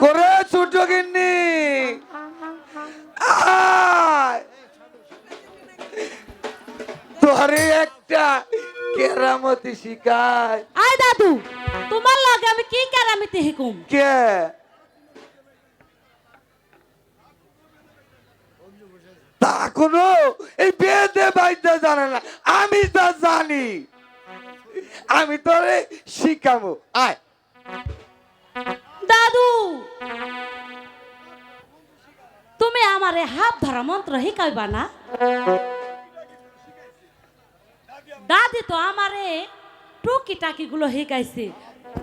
করে ছোট গিন্নি। তোরে একটা কেরামতি শিখায় আয় দাদু তোমার লাগে আমি কি কেরামতি হিকুম কে? তা কোনো এই বেদে বাইদে জানে না। আমি তা জানি আমি তোরে শিখাবো আয়। দাদু। তুমি আমারে হাত ধরা মন্ত্র শিকাইবা না? দাদি তো আমারে টুকি টাকি গুলো শিকাইছে।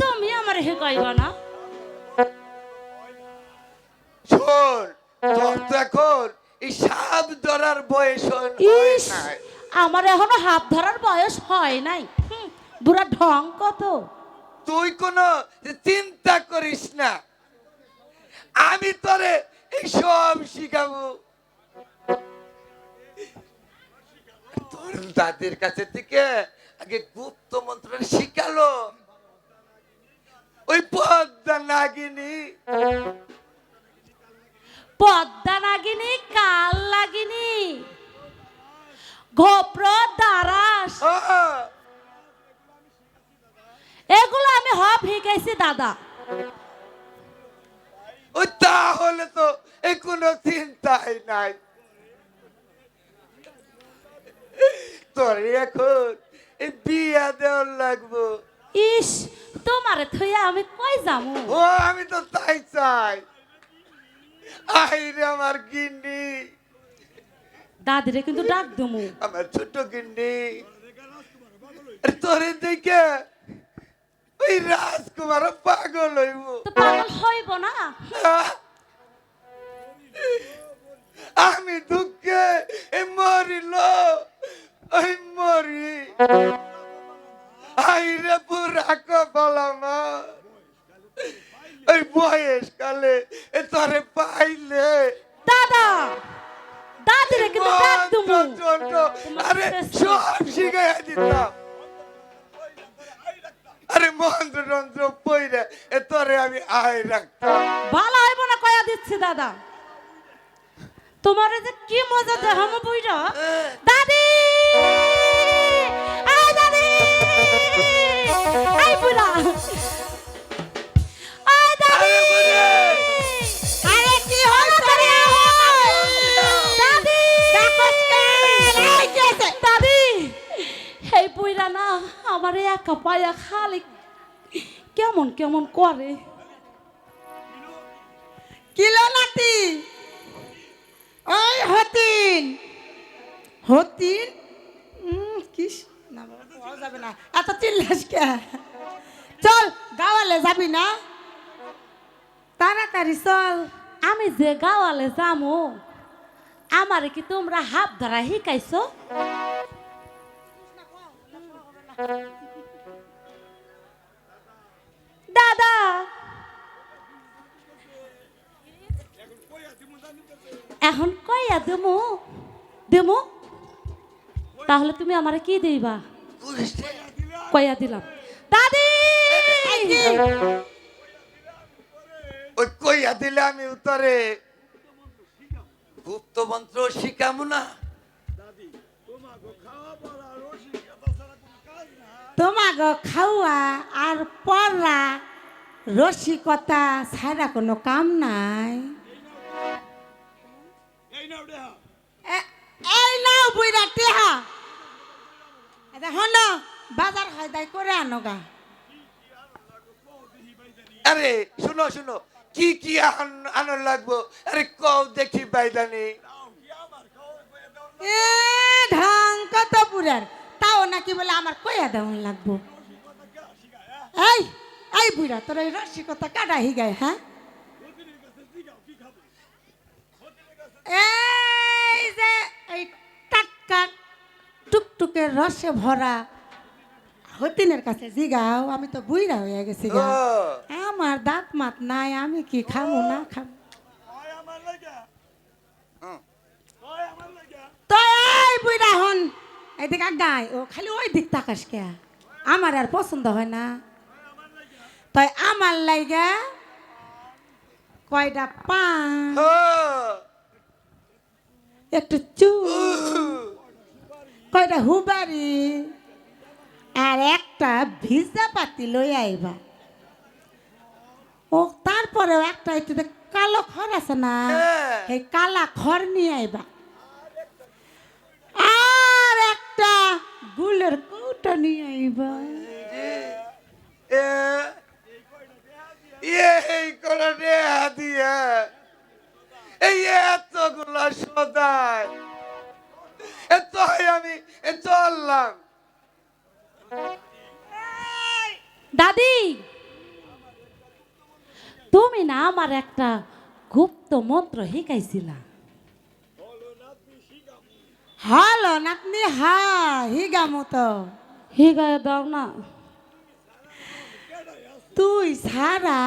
তুমি আমারে শিকাইবা না? শোন তোর তো এখন এই সাপ ধরার বয়স ইস নাই। আমার এখনও হাত ধরার বয়স হয় নাই। বুড়া ঢং কত? তুই কোনো চিন্তা করিস না। আমি তোরে এই সব শিখাবো। তোর দাদির কাছে থেকে আগে গুপ্ত মন্ত্র শিখালো। ওই পদ্মা নাগিনী। পদ্মা নাগিনি কাল লাগিনি ঘোপ্র দারাস এগুলো আমি হব শিখাইছি দাদা। তাহলে তো এই কোনো চিন্তাই নাই। তোর এখন এই বিয়া দেওয়ার লাগবো। ইস তোমারে থইয়া আমি কই যামু ও আমি তো তাই চাই। আইরে আমার গিন্নি। দাদিরে কিন্তু ডাক দমু। আমার ছোট গিন্নি। তোরে দেখে ওই রাজকুমার পাগল হইব। তো পাগল হইব না? কি মজা দেখাম বইরা দাদি! বুড়া না আমারে একা পায়া খালি কেমন কেমন করে? কিলো নাতি? ওই হতিন। হতিন? কিস? না বাবা যাবে না। এত চিল্লাস কে? চল, গাওয়ালে যাবি না? তাড়াতাড়ি চল। আমি যে গাওয়ালে যামু, আমারে কি তোমরা হাত ধরা শিকাইছো? দাদা! এখন কইয়া দেমো দেমু তাহলে তুমি আমারে কি দেইবা? কইয়া দিলাম। দাদি! ওই কইয়া দিলে আমি উত্তরে? গুপ্ত মন্ত্র শিখামু না? তোমাগ খাওয়া আর পড়া রসিকতা ছাড়া কোনো কাম নাই। এ- এই নাও বুইরা টেহা। এটা হন বাজার হায়দাই করে আনো গা। আরে শুনো শুনো কি কি আন- লাগবো? আরে কও দেখি বাইদানি। এ ঢং কত পুরার তাও নাকি বলে আমার কয়া দেওয়ান লাগবো। এই এই বুড়া তোর এই রসিকতা কাটা হিগায় হ্যাঁ? এই যে এই টাটকা টুকটুকের রসে ভরা হতিনের কাছে জিগাও আমি তো বুইরা হয়ে গেছি গা। আমার দাঁত মাত নাই আমি কি খামু না খাম। তো এই বুইরা হন। এদিকে গায় ও খালি ওই দিক তাকাস কে? আমার আর পছন্দ হয় না। তাই আমার লাইগা কয়টা ও, একটু চু। কয়টা হুবারি? আর একটা ভিজা পাতি লই আইবা। ও তারপরেও একটা একটু কালো খড় আছে না? হ্যাঁ। এই কালা খড় নিয়ে আইবা। আর একটা গুলের কৌটা নিয়ে আইবা। এ, এই দেয়া দিয়ে। এই এতগুলো সদায় এত আমি এ চললাম। দাদি তুমি না আমার একটা গুপ্ত মন্ত্র শিকাইছিলা হলো নাতনি হা হিগা মতো শিকাই দাও না। তুই সারা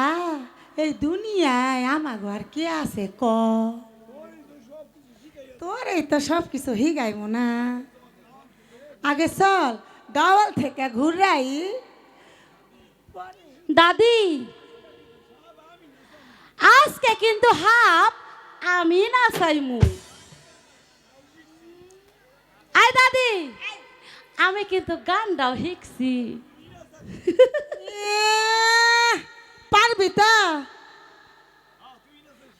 এই দুনিয়ায় আমার ঘর কে আছে ক? তোর এই তো সব কিছু হিগাইব না। আগে চল গাওয়াল থেকে ঘুরাই। দাদি আজকে কিন্তু হাফ আমি না চাইমু আই দাদি আমি কিন্তু গানটাও শিখছি পারবি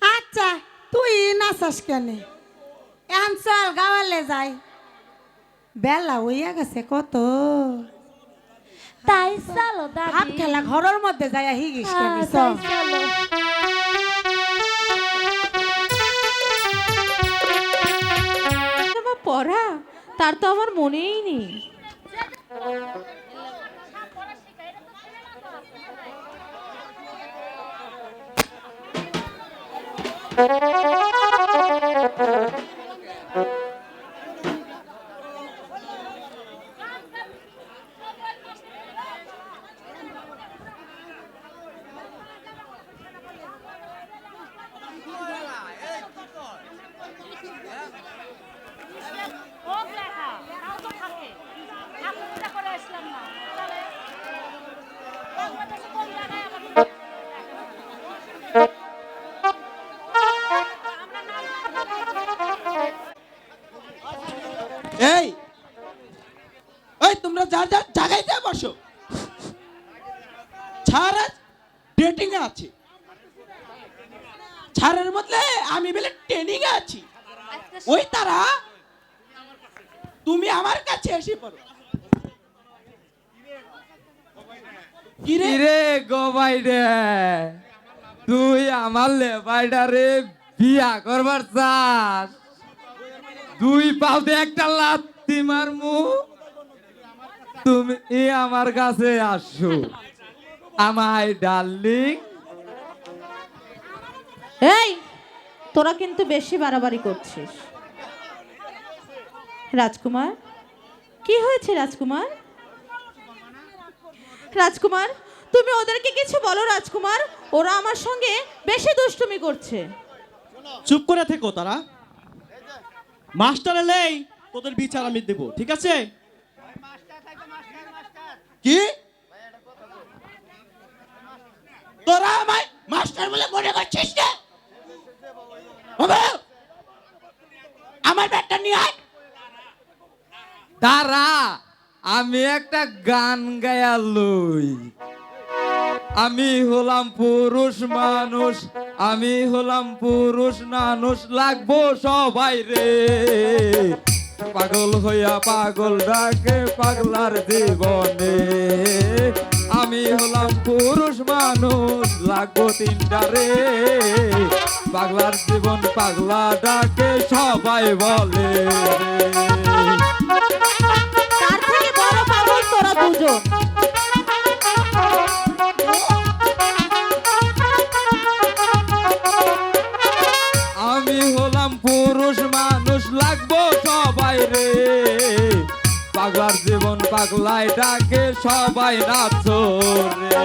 আচ্ছা তুই নাচাস কেন? এখন চল গাওয়ালে যাই। বেলা হইয়া গেছে কত? তাই চলো হাত দাদি খেলা ঘরের মধ্যে যাই কেন চল। চলো। আমার পড়া তার তো আমার মনেই নেই। এই এ আছে। ছাড়ের বদলে আমি বলে ট্রেনিং এ আছি। ওই তারা তুমি আমার কাছে এসে পড়ো। কিরে? কিরে গবাই রে তুই আমার লেবাইডা রে বিয়া করবার চাস? দুই পাউতে একটা লাত্তি মারমু? তুমি আমার কাছে আসো। আমায় ডার্লিং এই তোরা কিন্তু বেশি বাড়াবাড়ি করছিস। রাজকুমার কি হয়েছে রাজকুমার? রাজকুমার তুমি ওদেরকে কিছু বলো রাজকুমার ওরা আমার সঙ্গে বেশি দুষ্টুমি করছে। চুপ করে থেকো তারা। মাস্টার এলেই তোদের বিচার আমি দেবো ঠিক আছে? কি? তোরা আমায় মাস্টার বলে মনে করছিস আমার ব্যাগটা নিয়ে আয়। আমি একটা গান গায়া লই। আমি হলাম পুরুষ মানুষ, আমি হলাম পুরুষ মানুষ, লাগবো সবাই রে। পাগল হইয়া পাগল ডাকে পাগলার জীবনে। আমি হলাম পুরুষ মানুষ, লাগবো তিনটা রে। পাগলার জীবন পাগলা ডাকে, সবাই বলে তার থেকে বড় পাগল তোরা দুজন। পাগলায় ডাকে সবাই নাচো রে।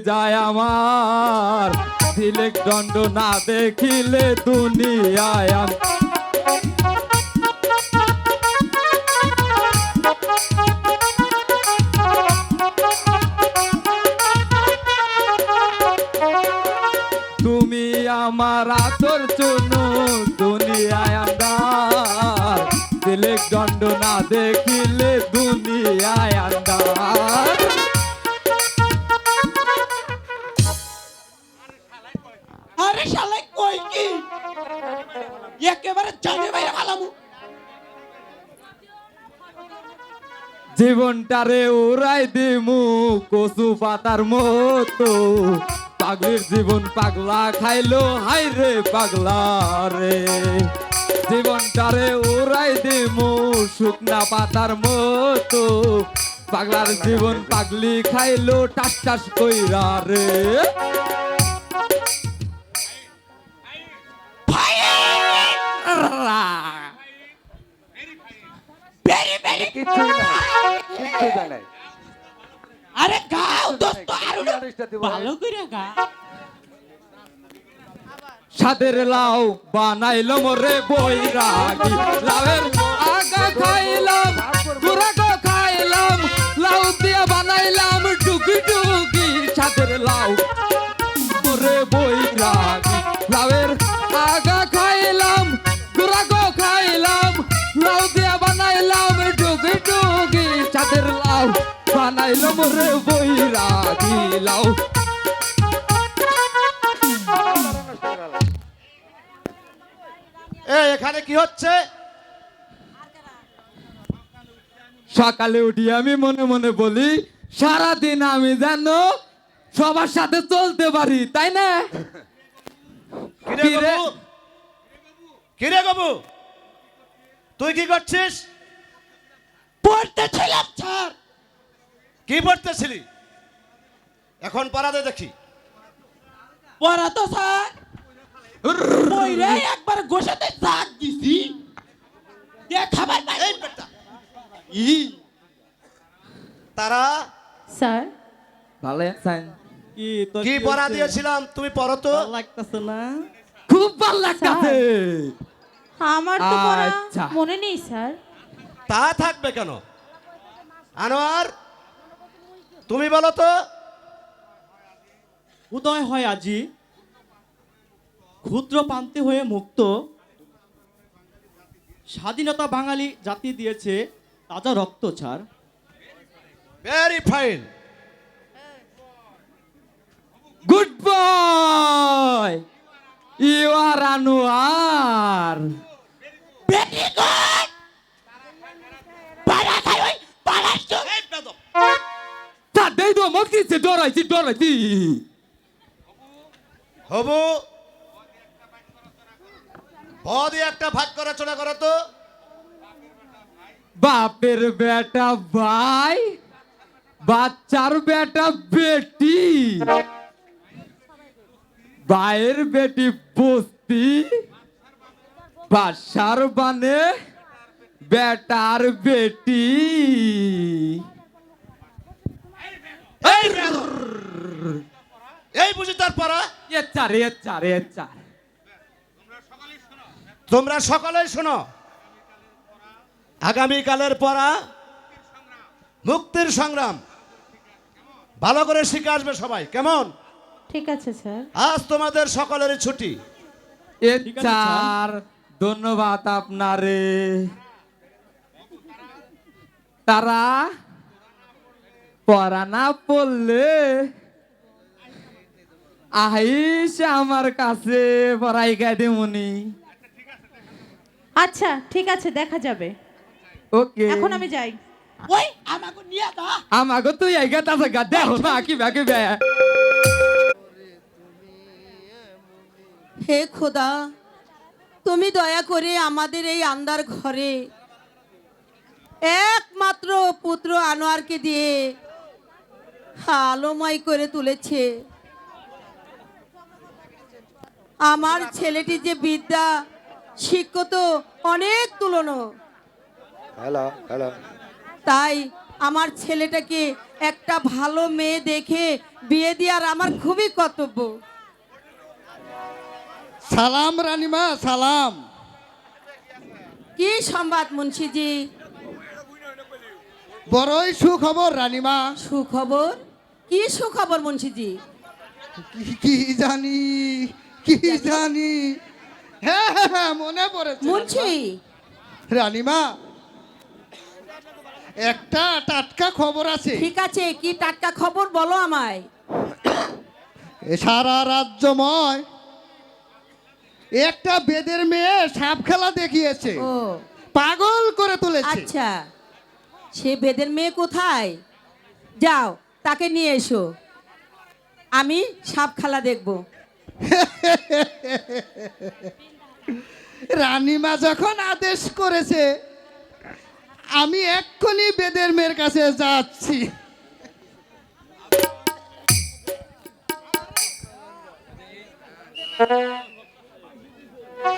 যায় আমার। তিলেক দণ্ড না দেখিলে দুনিয়ায় তুমি আমার আতর চনু, দুনিয়ায় আন্দার তিলেক দণ্ড না দেখিলে শালাই কই কি? একেবারে জানে ভাই আলামু জীবনটারে উড়াই দিমু, কচু পাতার মতো। পাগলির জীবন পাগলা খাইলো হাই রে পাগলা রে। জীবনটারে উড়াই দিমু, শুকনা পাতার মতো। পাগলার জীবন পাগলি খাইলো, টাস টাস কইরা রে। নাই। আরে গাও দোস্ত আরও? ভালো করে গা। সাদের লাউ বানাইলাম রে রাগি লাউয়ের আগা খাইলাম গুড়াগো খাইলাম লাউ দিয়া বানাইলাম। লাউ বানাইলাম রে লাউ। এ এখানে কি হচ্ছে? সকালে উঠি আমি মনে মনে বলি সারাদিন আমি যেন সবার সাথে চলতে পারি তাই না? কিরে বাবু তুই কি করছিস? পড়তেছিলাম স্যার। কি পড়তেছিলি? এখন পড়াতে দেখি। পড়া তো স্যার। একবার গোসাতে দিছি। দেখাবার নাই। এই তারা? স্যার। ভালো আছেন? কি তোর কি পড়া দিয়েছিলাম? তুমি পড়ো তো। লাগতেছে না? খুব ভালো লাগতেছে। আমার তো পড়া আচ্ছা। মনে নেই স্যার। তা থাকবে কেন? আনোয়ার তুমি বলো তো। উদয় হয় আজি। ক্ষুদ্র প্রান্তে হয়ে মুক্ত। স্বাধীনতা বাঙালি জাতি দিয়েছে তাজা রক্ত ছাড় very fine good boy you are Anwar কিছু ডরাইছি ডরাইছি হবু। ভ একটা ভাগ করো তো। বাপের বেটা ভাই বাচ্চার বেটা বেটি। ভাইয়ের বেটি বস্তি বাসার বানে বেটার বেটি। এই বুঝি তার পড়া তোমরা সকলেই শোনো। আগামীকালের পড়া মুক্তির সংগ্রাম। ভালো করে শিখে আসবে সবাই। কেমন? ঠিক আছে স্যার। আজ তোমাদের সকলের ছুটি। এ চার ধন্যবাদ আপনারে। তারা পড়া না পড়লে আহিস আমার কাছে পড়াই গাইদে মনি আচ্ছা ঠিক আছে দেখা যাবে। ওকে। এখন আমি যাই। ওই আমাকে নিয়ে দা আমাকে তুই এই গাতা গা দেখো না কি ব্যাকে বে। হে খোদা তুমি দয়া করে আমাদের এই আন্দার ঘরে একমাত্র পুত্র আনোয়ারকে দিয়ে আলোময় করে তুলেছে। আমার ছেলেটি যে বিদ্যা শিক্ষত অনেক তুলনো। Hello hello. তাই আমার ছেলেটাকে একটা ভালো মেয়ে দেখে বিয়ে দেওয়ার আমার খুবই কর্তব্য। সালাম রানীমা সালাম। কি সংবাদ মুন্সিজি? বড়ই সুখবর রানীমা। সুখবর? কি সুখবর মুন্সিজি? কি- কি জানি কি জানি। হ্যাঁ হ্যাঁ হ্যাঁ মনে পড়েছে। মুন্সি। রানীমা একটা টাটকা খবর আছে। ঠিক আছে কি টাটকা খবর বলো আমায়। এ সারা রাজ্যময় একটা বেদের মেয়ে সাপ খেলা দেখিয়েছে। ও। পাগল করে তুলেছে। আচ্ছা সে বেদের মেয়ে কোথায়? যাও। তাকে নিয়ে এসো। আমি সাপ খেলা দেখব। রানীমা যখন আদেশ করেছে আমি এক্ষুনি বেদের মেয়ের কাছে যাচ্ছি।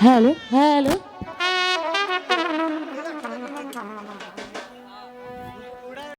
Hello hello.